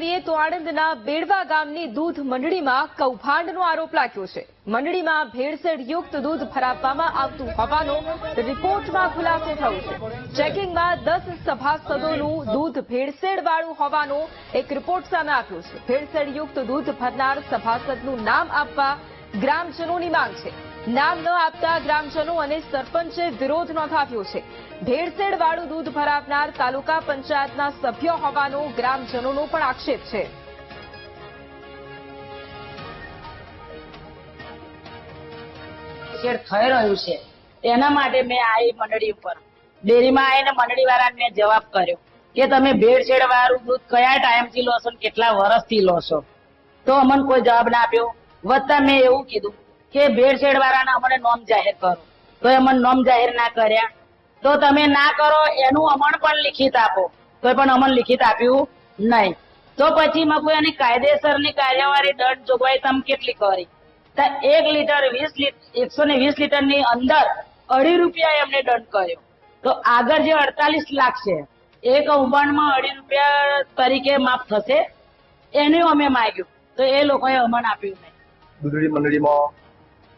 કરીએ તો આણંદના બેડવા ગામની દૂધ મંડળીમાં કૌભાંડનો આરોપ લાગ્યો છે. મંડળીમાં ભેળસેળયુક્ત દૂધ ભરાવવામાં આવતું હોવાનો રિપોર્ટમાં ખુલાસો થયો છે. ચેકિંગમાં દસ સભાસદોનું દૂધ ભેળસેળવાળું હોવાનો એક રિપોર્ટ સામે આવ્યો છે. ભેળસેળયુક્ત દૂધ ભરનાર સભાસદનું નામ આપવા ગ્રામજનોની માંગ છે. નામ ન આપતા ગ્રામજનો અને સરપંચે વિરોધ નોંધાવ્યો છે. ભેળસેળવાળું દૂધ ભરાવનાર તાલુકા પંચાયતના સભ્ય હોવાનો ગ્રામજનોનો પણ આક્ષેપ છે. થઈ રહ્યું છે. એના માટે મેં આ મંડળી ઉપર, ડેરીમાં આવીને મંડળી વાળાને મેં જવાબ કર્યો કે તમે ભેળસેળ વાળું દૂધ કયા ટાઈમથી લો છો કેટલા વર્ષથી લો છો? તો અમને કોઈ જવાબ ના આપ્યો. વત્તા મેં એવું કીધું કે ભેળસેળ વાળાના અમને નોમ જાહેર કરો. તો અમને નોમ જાહેર ના કર્યા. તો તમે ના કરો, એનું અમણ પણ લિખિત આપો. તો પણ અમન લિખિત આપ્યું નહીં. તો પછી માં એની કાયદેસરની કાર્યવાહી દંડ જોગવાઈ તમે કેટલી કરી? તો એક લીટર વીસ એકસો ને વીસ લીટરની અંદર અઢી રૂપિયા એમને દંડ કર્યો. તો આગળ જે અડતાલીસ લાખ છે એ કૌભાંડમાં અઢી રૂપિયા તરીકે માફ થશે, એનું અમે માગ્યું. તો એ લોકોએ અમણ આપ્યું નહીં. મંડળીમાં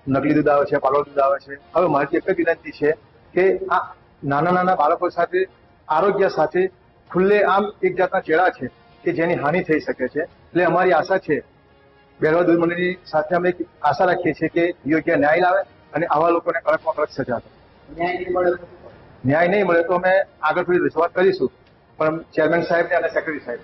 નકલી દૂધ આવે છે પાલો દૂધ આવે છે. હવે મારી એક જ વિનંતી છે કે આ નાના નાના બાળકો સાથે આરોગ્ય સાથે ખુલ્લે આમ એક જાતના ચેડા છે કે જેની હાનિ થઈ શકે છે. એટલે અમારી આશા છે બેરવા દૂધ મંડળની સાથે અમે એક આશા રાખીએ છીએ કે યોગ્ય ન્યાય લાવે અને આવા લોકોને કડકમાં કડક સજા થાય ન્યાય નહીં મળે તો અમે આગળ થોડી રજૂઆત કરીશું. પણ ચેરમેન સાહેબને અને સેક્રેટરી સાહેબ